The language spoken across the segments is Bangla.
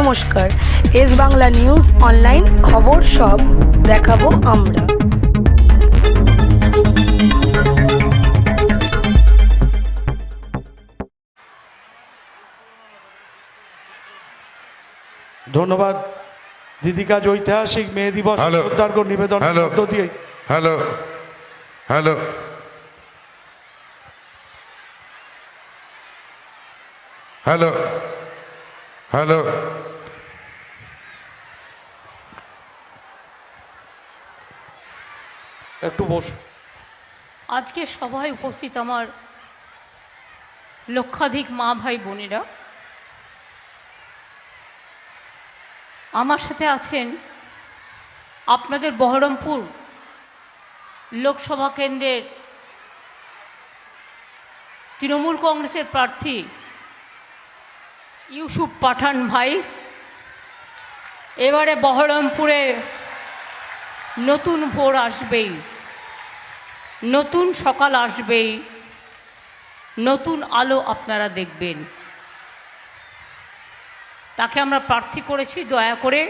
নমস্কার। এস বাংলা নিউজ অনলাইন খবর সব দেখাবো আমরা। ধন্যবাদ দিদিকাজ ঐতিহাসিক মে দিবস হ্যালো। উদ্ধার করে নিবেদন হ্যালো। হ্যালো। হ্যালো। হ্যালো। একটু বস। আজকে সভায় উপস্থিত আমার লক্ষাধিক মা ভাই বোনেরা। আমার সাথে আছেন আপনাদের বহরমপুর লোকসভা কেন্দ্রের তৃণমূল কংগ্রেসের প্রার্থী ইউসুফ পাঠান ভাই। এবারে বহরমপুরে নতুন ভোর আসবেই। নতুন সকাল আসবেই। নতুন আলো আপনারা দেখবেন। তাকে আমরা প্রার্থী করেছি, দয়া করে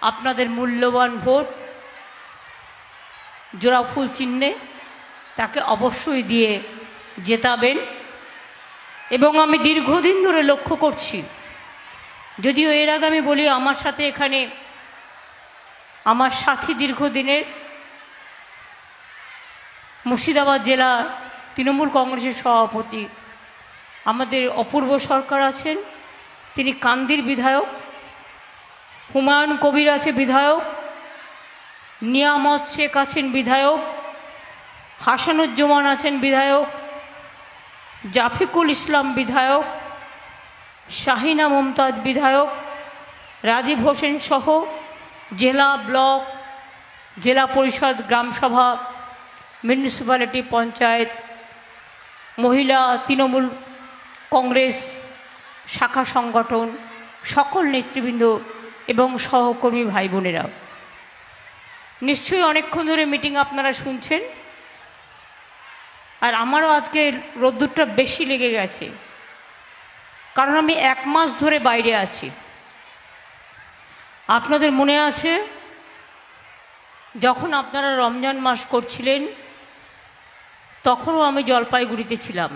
আপনাদের মূল্যবান ভোট, জোড়া ফুল চিহ্নে তাকে অবশ্যই দিয়ে জেতাবেন। এবং আমি দীর্ঘদিন ধরে লক্ষ্য করছি, যদিও এর আগে আমি বলি আমার সাথে এখানে আমার সাথী দীর্ঘদিনের মুর্শিদাবাদ জেলা তৃণমূল কংগ্রেসের সভাপতি। আমাদের অপূর্ব সরকার আছেন, তিনি কান্দির বিধায়ক, হুমায়ুন কবির আছে বিধায়ক, নিয়ামত শেখ আছেন বিধায়ক, হাসানুজ্জামান আছেন বিধায়ক, জাফিকুল ইসলাম বিধায়ক, শাহিনা মমতাজ বিধায়ক, রাজীব হোসেন সহ জেলা ব্লক, জেলা পরিষদ গ্রামসভা মিউনিসিপ্যালিটি পঞ্চায়েত, মহিলা তৃণমূল কংগ্রেস, শাখা সংগঠন, সকল নেতৃবৃন্দ এবং সহকর্মী ভাই বোনেরা। নিশ্চয়ই অনেকক্ষণ ধরে মিটিং আপনারা শুনছেন। আর আমারও আজকে রোদ্দুরটা বেশি লেগে গেছে। কারণ আমি এক মাস ধরে বাইরে আছি। আপনাদের মনে আছে, যখন আপনারা রমজান মাস করছিলেন, তখনও আমি জলপাইগুড়িতে ছিলাম।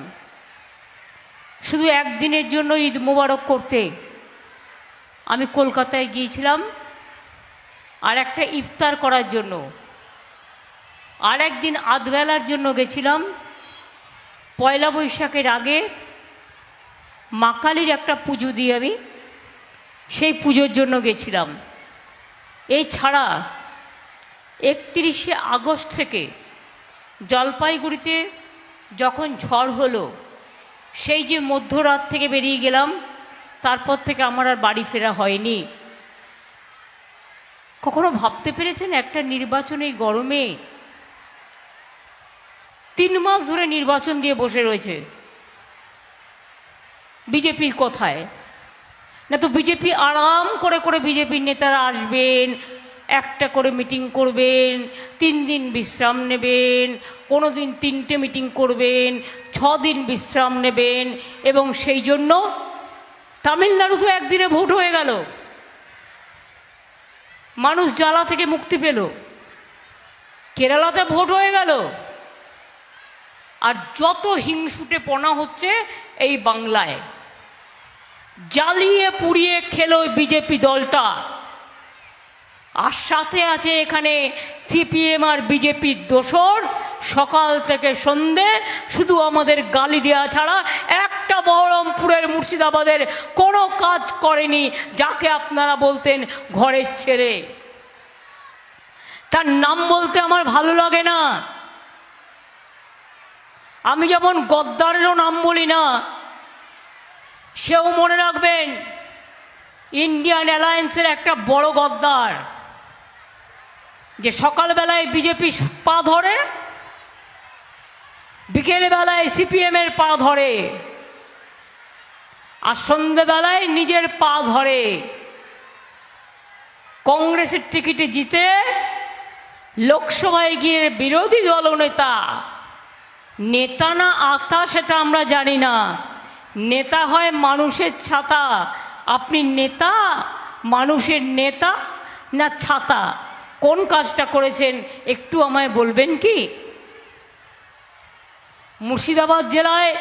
শুধু একদিনের জন্য ঈদ মোবারক করতে আমি কলকাতায় গিয়েছিলাম, আর একটা ইফতার করার জন্য। আর একদিন আধবেলার জন্য গেছিলাম, পয়লা বৈশাখের আগে মা কালীর একটা পুজো দিয়ে আমি সেই পুজোর জন্য গেছিলাম। এই ছাড়া একত্রিশে আগস্ট থেকে জলপাইগুড়িতে যখন ঝড় হলো, সেই যে মধ্যরাত থেকে বেরিয়ে গেলাম, তারপর থেকে আমার আর বাড়ি ফেরা হয়নি। কখনো ভাবতে পেরেছেন একটা নির্বাচন এই গরমে? তিন মাস ধরে নির্বাচন দিয়ে বসে রয়েছে। বিজেপির কথায়। না তো বিজেপি আরাম করে করে বিজেপির নেতারা আসবেন, একটা করে মিটিং করবেন, তিন দিন বিশ্রাম নেবেন কোনো দিন তিনটে মিটিং করবেন, ছ দিন বিশ্রাম নেবেন এবং সেই জন্য তামিলনাড়ু তো একদিনে ভোট হয়ে গেল। মানুষ জ্বালা থেকে মুক্তি পেল। কেরালাতে ভোট হয়ে গেল। আর যত হিংসুটে পনা হচ্ছে এই বাংলায়। জ্বালিয়ে পুড়িয়ে খেলো বিজেপি দলটা। আর সাথে আছে এখানে সিপিএম আর বিজেপির দোসর। সকাল থেকে সন্ধে শুধু আমাদের গালি দেওয়া ছাড়া একটা বহরমপুরের মুর্শিদাবাদের কোনো কাজ করেনি, যাকে আপনারা বলতেন ঘরের ছেড়ে। তার নাম বলতে আমার ভালো লাগে না। আমি যেমন গদ্দারেরও নাম বলি না সেও মনে রাখবেন ইন্ডিয়ান অ্যালায়েন্সের একটা বড় গদ্দার। যে সকালবেলায় বিজেপি পা ধরে, বিকেলবেলায় সিপিএমের পা ধরে, আর সন্ধ্যেবেলায় নিজের পা ধরে, কংগ্রেসের টিকিটে জিতে লোকসভায় গিয়ে বিরোধী দলনেতা, নেতা না আতা সেটা আমরা জানি না। নেতা হয় মানুষের ছাতা। আপনি নেতা, মানুষের নেতা না ছাতা? কোন কাজটা করেছেন? একটু আমায় বলবেন কি? মুর্শিদাবাদ জেলায়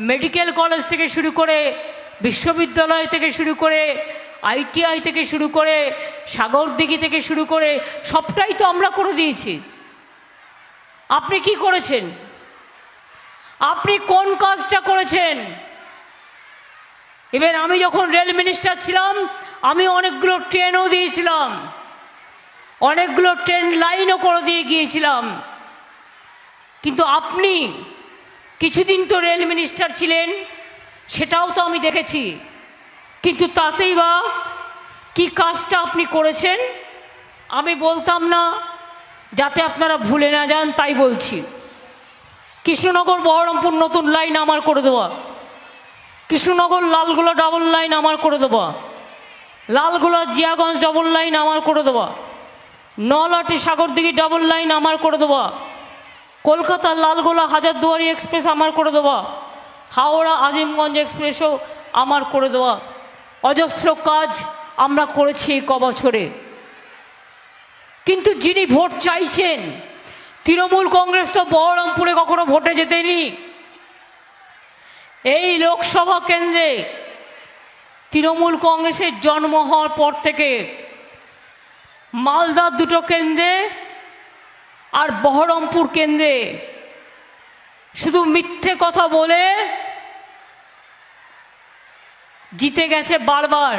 মেডিকেল কলেজ থেকে শুরু করে, বিশ্ববিদ্যালয় থেকে শুরু করে, আইটিআই থেকে শুরু করে, সাগরদিঘি থেকে শুরু করে, সবটাই তো আমরা করে দিয়েছি। আপনি কি করেছেন? আপনি কোন কাজটা করেছেন? এবার আমি যখন রেল মিনিস্টার ছিলাম, আমি অনেকগুলো ট্রেনও দিয়েছিলাম। অনেকগুলো ট্রেন লাইনও করে দিয়ে গিয়েছিলাম। কিন্তু আপনি কিছুদিন তো রেল মিনিস্টার ছিলেন, সেটাও তো আমি দেখেছি। কিন্তু তাতেই বা কি কাজটা আপনি করেছেন, আমি বলতাম না, যাতে আপনারা ভুলে না যান, তাই বলছি। কৃষ্ণনগর, বহরমপুর নতুন লাইন আমার করে দেওয়া। কৃষ্ণনগর লালগোলা ডাবল লাইন আমার করে দেওয়া লালগোলা জিয়াগঞ্জ ডাবল লাইন আমার করে দেওয়া নলাটি সাগরদিঘি ডাবল লাইন আমার করে দেওয়া কলকাতার লালগোলা হাজারদুয়ারি এক্সপ্রেস আমার করে দেওয়া হাওড়া আজিমগঞ্জ এক্সপ্রেসও আমার করে দেওয়া অজস্র কাজ আমরা করেছি এই ক বছরে কিন্তু যিনি ভোট চাইছেন, তৃণমূল কংগ্রেস তো বহরমপুরে কখনো ভোটে যেতেনি এই লোকসভা কেন্দ্রে তৃণমূল কংগ্রেসের জন্ম হওয়ার পর থেকে মালদার দুটো কেন্দ্রে আর বহরমপুর কেন্দ্রে শুধু মিথ্যে কথা বলে জিতে গেছে বারবার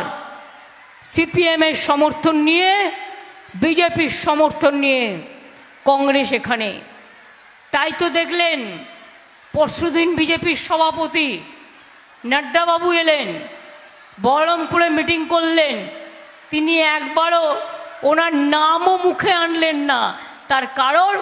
সিপিএমের সমর্থন নিয়ে, বিজেপির সমর্থন নিয়ে কংগ্রেস এখানে। তাই তো দেখলেন পরশুদিন বিজেপির সভাপতি নাড্ডাবাবু এলেন, বহরমপুরে মিটিং করলেন, তিনি একবারও ওনার নামও মুখে আনলেন না। তার কারণ,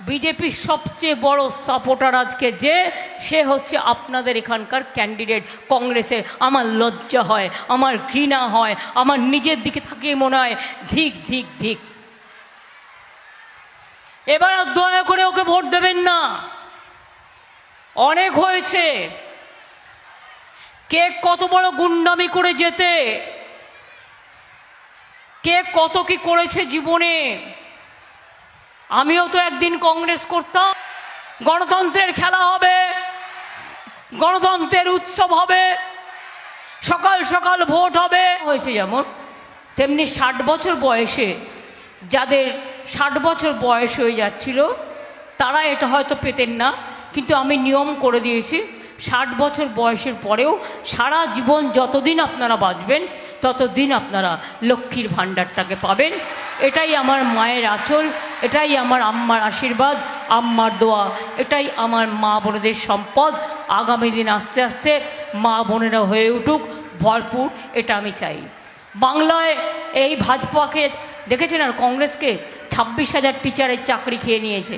বিজেপির সবচেয়ে বড় সাপোর্টার আজকে যে, সে হচ্ছে আপনাদের এখানকার ক্যান্ডিডেট কংগ্রেসের। আমার লজ্জা হয়, আমার ঘৃণা হয়, আমার নিজের দিকে থাকিয়ে মনে হয়, ধিক ধিক ধিক। এবার দয়া করে ওকে ভোট দেবেন না। অনেক হয়েছে। কে কত বড় গুন্ডামি করে যেতে? কে কত কি করেছে জীবনে? আমিও তো একদিন কংগ্রেস করতাম। গণতন্ত্রের খেলা হবে। গণতন্ত্রের উৎসব হবে। সকাল সকাল ভোট হবে। হয়েছে যেমন, তেমনি ষাট বছর বয়সে যাদের ষাট বছর বয়স হয়ে যাচ্ছিল, তারা এটা হয়তো পেতেন না। কিন্তু আমি নিয়ম করে দিয়েছি, ষাট বছর বয়সের পরেও সারা জীবন যতদিন আপনারা বাঁচবেন, ততদিন আপনারা লক্ষ্মীর ভাণ্ডারটাকে পাবেন। এটাই আমার মায়ের আচল, এটাই আমার আম্মার আশীর্বাদ, আম্মার দোয়া, এটাই আমার মা বোনেদের সম্পদ। আগামী দিন আস্তে আস্তে মা বোনেরা হয়ে উঠুক, ভরপুর, এটা আমি চাই। বাংলায় এই ভাজপাকে দেখেছেন আর কংগ্রেসকে? ছাব্বিশ হাজার টিচারের চাকরি খেয়ে নিয়েছে।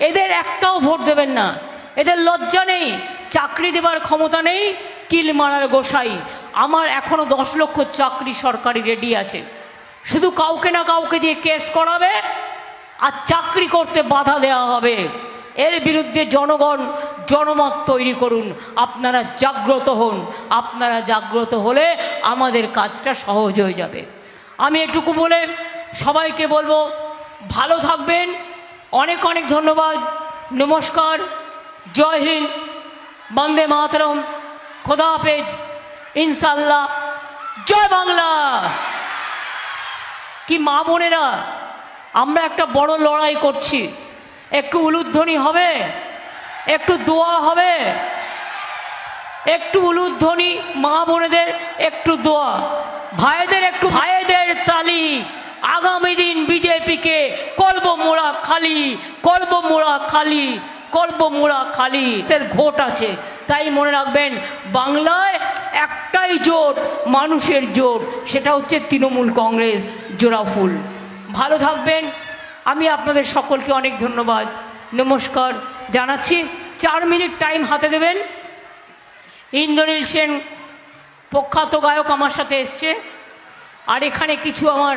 এদের একটাও ভোট দেবেন না। এদের লজ্জা নেই, চাকরি দেবার ক্ষমতা নেই, কিল মারার গোসাই। আমার এখনও দশ লক্ষ চাকরি সরকারি রেডি আছে। শুধু কাউকে না কাউকে দিয়ে কেস করাবে আর চাকরি করতে বাধা দেওয়া হবে। এর বিরুদ্ধে জনগণ জনমত তৈরি করুন। আপনারা জাগ্রত হন। আপনারা জাগ্রত হলে আমাদের কাজটা সহজ হয়ে যাবে। আমি এটুকু বলে সবাইকে বলব, ভালো থাকবেন। অনেক অনেক ধন্যবাদ। নমস্কার। জয় হিন্দ। বন্দে মাতরম। খোদা হাফেজ। ইনশাল্লাহ জয় বাংলা। কি মা বোনেরা, আমরা একটা বড় লড়াই করছি। একটু উলুধ্বনি হবে, একটু দোয়া হবে। একটু উলুধ্বনি মা বোনেদের, একটু দোয়া। ভাইদের একটু, ভাইদের তালি। আগামী দিন বিজেপিকে কলব মোড়া খালি, কলব মোড়া খালি, কলব মোড়া খালি। এর ভোট আছে। তাই মনে রাখবেন, বাংলায় একটাই জোট, মানুষের জোট, সেটা হচ্ছে তৃণমূল কংগ্রেস জোড়াফুল ভালো থাকবেন। আমি আপনাদের সকলকে অনেক ধন্যবাদ। নমস্কার জানাচ্ছি। চার মিনিট টাইম হাতে দেবেন। ইন্দ্রনীল সেন প্রখ্যাত গায়ক আমার সাথে এসছে। আর এখানে কিছু আমার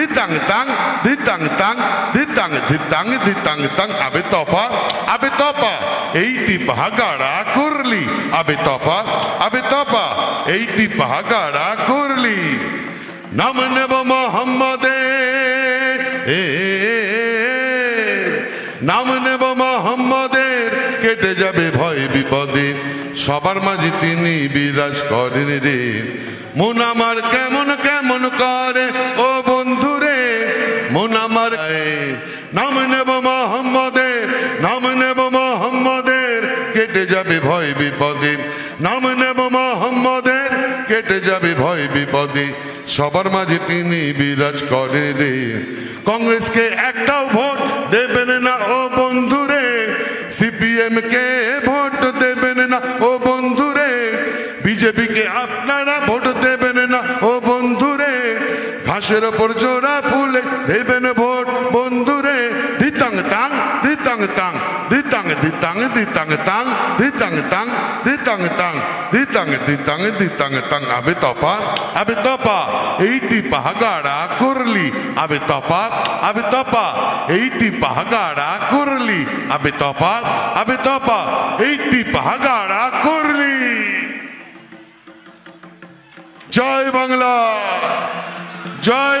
ditang tang, ditang tang, ditang ditang ditang tang, abe topa, abe topa, এইটি পাহাগাড়া করলি আবে তপা আবে তপা এইটি পাহাগাড়া করলি নাম নেব মোহাম্মদে নাম নেব মোহাম্মদের কেটে যাবে ভয় বিপদে সবার মাঝে তিনি বিরাজ করেন রে মন আমার কেমন কেমন করে ও বন্ধু মোহাম্মদের, নাম নেব মোহাম্মদের, কেটে যাবে ভয় বিপদে। নাম নেব মোহাম্মদের, কেটে যাবে ভয় বিপদে। সবার মাঝে তিনি বিরাজ করেন রে। কংগ্রেসকে একটাও ভোট দেবেন না, ও বন্ধুরে। সিপিএম কে ভোট দেবেন না, ও আপনারা ভোট দেবেন না, ও বন্ধুরে। ঘাসের ওপর জোড়া ফুলে দেবেন ভোট দিতাং তাং দিতাং দিতাং দিতাং তাং দিতাং তাং দিতাং তাং দিতাং দিতাং দিতাং তাং আবে তপা আবে তপা এইটি পাহাগাড়া করলি আবে তপা আবে তপা এইটি পাহাগাড়া করলি আবে তপা আবে তপা এইটি পাহাগাড়া করলি জয় বাংলা জয় বাংলা জয়